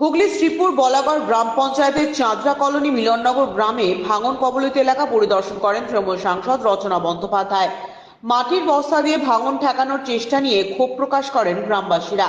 হুগলি শ্রীপুর বলাগড় গ্রাম পঞ্চায়েতের চাঁদরা কলোনি মিলননগর গ্রামে ভাঙন কবলিত এলাকা পরিদর্শন করেন তৃণমূল সাংসদ রচনা বন্দ্যোপাধ্যায়। মাটির বস্তা দিয়ে ভাঙন ঠেকানোর চেষ্টা নিয়ে ক্ষোভ প্রকাশ করেন গ্রামবাসীরা।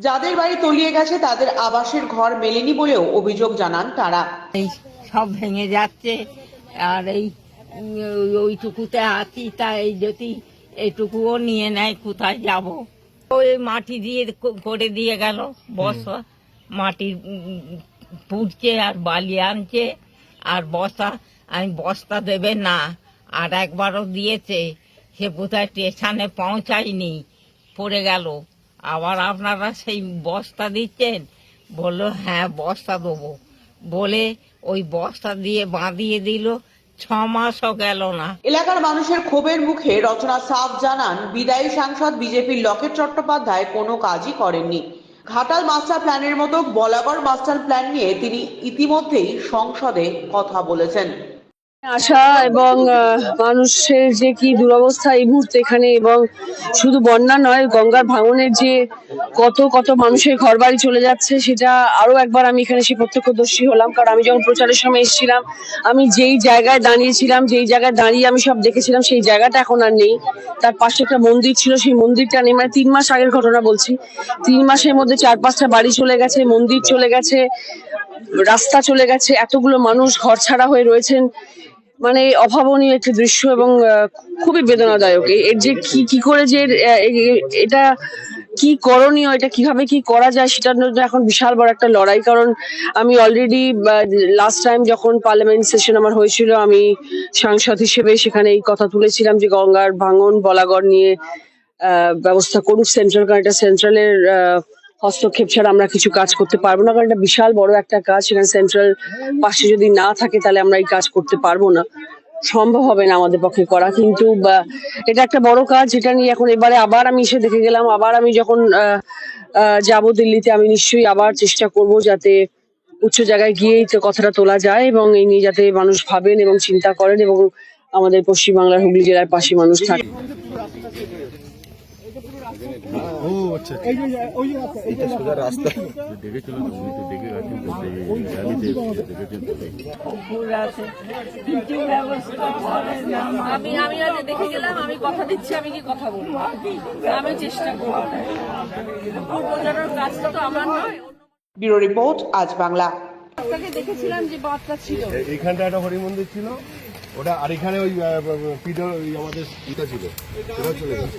যাদের বাড়ি তলিয়ে গেছে তাদের আবাসের ঘর মেলেনি বলেও অভিযোগ জানান তারা। এই সব ভেঙে যাচ্ছে আর এই ওইটুকুতে আছি তা এই যদি এইটুকুও নিয়ে নেয় কোথায় যাব? ওই মাটি দিয়ে করে দিয়ে গেল বস্তা মাটি উম, পুড়ছে আর বালি আনছে আর বস্তা আমি বস্তা দেবে না আর একবারও দিয়েছে। সে কোথায় স্টেশনে পৌঁছায়নি পড়ে গেল। আবার আপনারা সেই বস্তা দিচ্ছেন? বলল হ্যাঁ বস্তা দেবো। বলে ওই বস্তা দিয়ে বাঁধিয়ে দিল, ছ গেল না। এলাকার মানুষের ক্ষোভের মুখে রচনা সাফ জানান বিদায়ী সাংসদ বিজেপির লকেট চট্টোপাধ্যায়, কোনো কাজই করেননি। ঘাটাল মাস্টার প্ল্যানের মতো বলাগড় মাস্টার প্ল্যান নিয়ে তিনি ইতিমধ্যেই সংসদে কথা বলেছেন। আশা এবং মানুষের যে কি দুরবস্থা এই মুহূর্তে এখানে এবং শুধু বন্যা নয়, গঙ্গার ভাঙনের যে কত কত মানুষের ঘর বাড়ি চলে যাচ্ছে, সেটা আরও একবার আমি এখানে সে প্রত্যক্ষদর্শী হলাম। কারণ আমি যখন প্রচারের সময় এসেছিলাম, আমি যেই জায়গায় দাঁড়িয়েছিলাম, যেই জায়গায় দাঁড়িয়ে আমি সব দেখেছিলাম, সেই জায়গাটা এখন আর নেই। তার পাশে একটা মন্দির ছিল, সেই মন্দিরটা নেই মানে তিন মাস আগের ঘটনা বলছি। তিন মাসের মধ্যে চার পাঁচটা বাড়ি চলে গেছে, মন্দির চলে গেছে, রাস্তা চলে গেছে, এতগুলো মানুষ ঘর ছাড়া হয়ে রয়েছেন। মানে অভাবনীয় একটি দৃশ্য এবং খুবই বেদনাদায়ক। এর যে কি কি করে যে এটা কি করণীয়, এটা কীভাবে কি করা যায়, সেটার জন্য এখন বিশাল বড় একটা লড়াই। কারণ আমি অলরেডি লাস্ট টাইম যখন পার্লামেন্ট সেশন আমার হয়েছিল, আমি সাংসদ হিসেবে সেখানে এই কথা তুলেছিলাম যে গঙ্গার ভাঙন, বলাগড় নিয়ে ব্যবস্থা করুক সেন্ট্রাল কারণ এটা সেন্ট্রালের হস্তক্ষেপ ছাড়া আমরা কিছু কাজ করতে পারব না, কারণ এটা বিশাল বড় একটা কাজ। সেখানে সেন্ট্রাল পাশে যদি না থাকে, তাহলে আমরা এই কাজ করতে পারব না। সম্ভব হবে না আমাদের পক্ষে করা, কিন্তু এটা একটা বড় কাজ যেটা নিয়ে এখন এবারে আবার আমি এসে দেখে গেলাম, আবার আমি যখন যাব দিল্লিতে, আমি নিশ্চয়ই আবার চেষ্টা করব যাতে উচ্চ জায়গায় গিয়ে এই তো কথাটা তোলা যায় এবং এই নিয়ে যাতে মানুষ ভাবেন এবং চিন্তা করেন এবং আমাদের পশ্চিমবাংলার হুগলি জেলার পাশে মানুষ থাকে ও আচ্ছা। এইটা সোজা রাস্তা। দেখেছিল তো উনি তো দেখে গেছেন তো সেই র্যালিতে দেখেছেন তো। আছে। কিছু ব্যবস্থা করে না আমি আমি আজ দেখে গেলাম আমি কথা দিচ্ছি আমি কি কথা বলব? আমি চেষ্টা করব। বোঝানোর কাজটা তো আমার নয়। ব্যুরো রিপোর্ট আজ বাংলা। দেখেছিলাম যে ছিল। এইখানটা একটা হরি মন্দির ছিল। ওটা আর এখানে ওই পিডার আমাদের ইটা ছিল। সেটা চলে গেছে।